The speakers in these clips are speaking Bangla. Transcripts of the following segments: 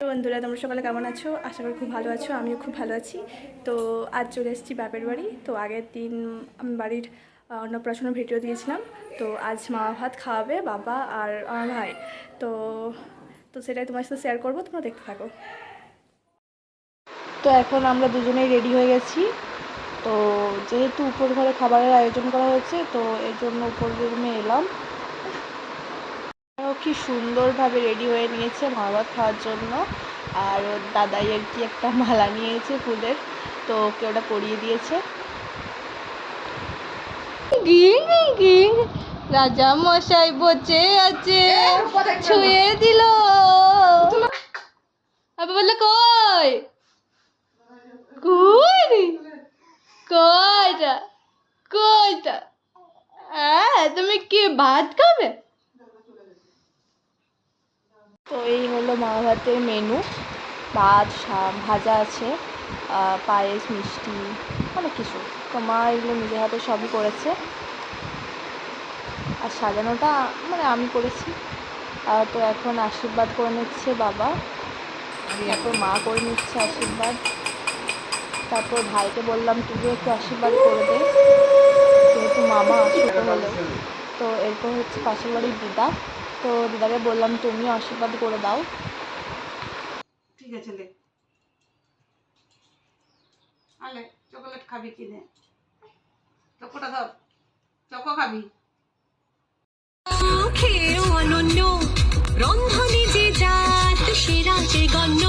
বন্ধুরা, তোমরা সকালে কেমন আছো? আশা করি খুব ভালো আছো, আমিও খুব ভালো আছি। তো আজ চলে এসেছি বাপের বাড়ি। তো আগের দিন আমি বাড়ির অন্নপ্রাশনের ভিডিও দিয়েছিলাম। তো আজ মামা ভাত খাওয়াবে, বাবা আর আমার ভাই। তো তো সেটাই তোমার সাথে শেয়ার করব, তোমরা দেখতে থাকো। তো এখন আমরা দুজনেই রেডি হয়ে গেছি। তো যেহেতু উপর ঘরে খাবারের আয়োজন করা হয়েছে, তো এর জন্য উপর রুমে এলাম। কি সুন্দরভাবে রেডি হয়ে নিয়েছে মা ভাত খাওয়ার জন্য। আর ওর দাদাই আর কি একটা মালা নিয়েছে ফুলের তো ওকে ওটা পরিয়ে দিয়েছে। গিং গিং রাজা মশাই বসে আছে ছুঁয়ে দিল। আবার বলল কই? কই কইটা কইটা হ্যাঁ তুমি কি ভাত খাবে? তো এই হলো মামা ভাতের মেনু ভাত ভাজা আছে পায়েস, মিষ্টি, অনেক কিছু। তো মা এগুলো নিজের হাতে সবই করেছে। আর সাজানোটা মানে আমি করেছি। আর তো এখন আশীর্বাদ করে নিচ্ছে বাবা। তারপর মা করে নিচ্ছে আশীর্বাদ। তারপর ভাইকে বললাম তুই একটু আশীর্বাদ করে দে। যেহেতু মামা ছোটো হলে। তো এরপর হচ্ছে পাশের বাড়ির দিদা। তো দিদাকে বললাম তুমিও আশীর্বাদ করে দাও। ঠিক আছে লে আলে চকোলেট খাবি কিনে চকোটা ধর। চকো খাবি। খেয়েও অনন্য রন্ধনে যে জাত সেরা যে গণ্য।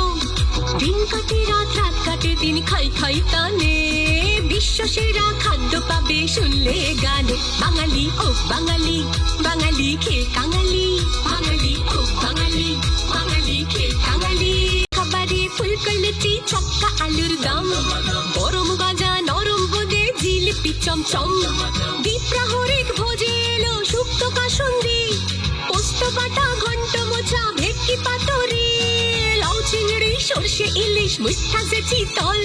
দিন কাটে রাত রাত কাটে দিন খাই খাই তানে বিশ্ব সেরা খাদ্য পাবে শুনলে গানে। বাঙালি ও বাঙালি বাঙালি খেয়ে কাঙালি বাঙালি ও বাঙালি বাঙালি খেয়ে কাঙালি খাবারে ফুলকলচি ছক্কা আলুর দম গরম গজা নরম বোদে জিলিপি চমচম বিপ্রাহরিক ভোজে এলো সুপ্ত কাসন্দি পোস্ত বাটা ঘন্ট মোচা ভেটকি পাতরি লাউ চিংড়ি সর্ষে ইলিশ যে চিতল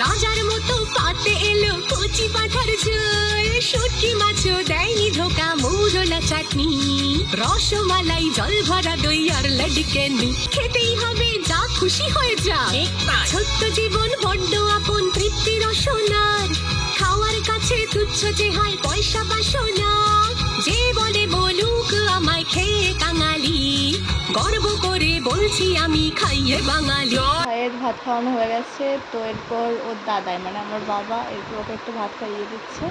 রাজার মতো পাতে এলো কচি পাঠার ঝোল রসমালাই জল ভরা দই আর লডকেনি খেতেই হবে, যা খুশি হয়ে যা। ছোট্ট জীবন, বড্ড আপন তৃপ্তি রসনার খাওয়ার কাছে তুচ্ছ যে হয় পয়সা বাসনা। যে বলে বলুক, আমায় খেয়ে কাঙালি। গর্ব করে বলছি, আমি খাইয়ে বাঙালি। ভাইয়ের ভাত খাওয়ানো হয়ে গেছে, তো এরপর ওর দাদাই মানে আমার বাবা, এরপর ওকে একটু ভাত খাইয়ে দিচ্ছে।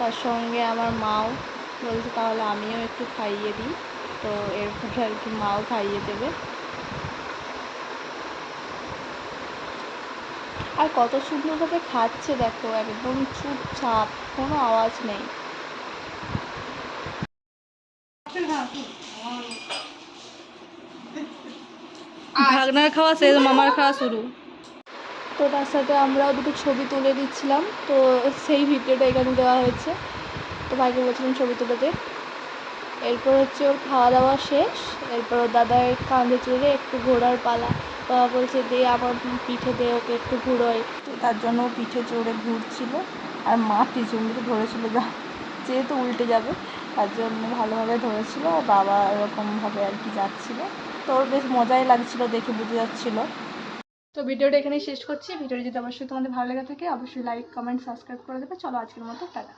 তার সঙ্গে আমার মাও বলছে, তাহলে আমিও একটু খাইয়ে দিই। তো এরপর আর কি মাও খাইয়ে দেবে। আর কত সুন্দরভাবে খাচ্ছে দেখো, একদম চুপচাপ, কোনো আওয়াজ নেই। ভাগনার খাওয়া শেষ, মামার খাওয়া শুরু। তো তার সাথে আমরাও দুটো ছবি তুলে দিচ্ছিলাম, তো সেই ভিডিওটা এখানে দেওয়া হয়েছে। তো ভাইকে বলছিলাম ছবি তুলে দে। এরপর হচ্ছে ওর খাওয়া দাওয়া শেষ, এরপর ওর দাদার কাঁধে চড়ে একটু ঘোরার পালা বাবা বলছে, দে আমার পিঠে দে, ওকে একটু ঘুরোয়। তো তার জন্য পিঠে চড়ে ঘুরছিল, আর মা পিছন দিকে ধরেছিল, যা, যেহেতু উল্টে যাবে, তার জন্য ভালোভাবে ধরেছিল বাবা এরকমভাবে আর কি যাচ্ছিল। তো ওর বেশ মজাই লাগছিল, দেখে বুঝে যাচ্ছিল। তো ভিডিওটা এখানেই শেষ করছি। ভিডিওটা যদি অবশ্যই তোমাদের ভালো লেগে থাকে, অবশ্যই লাইক কমেন্ট সাবস্ক্রাইব করে দেবে। চলো আজকের মতো, টাটা।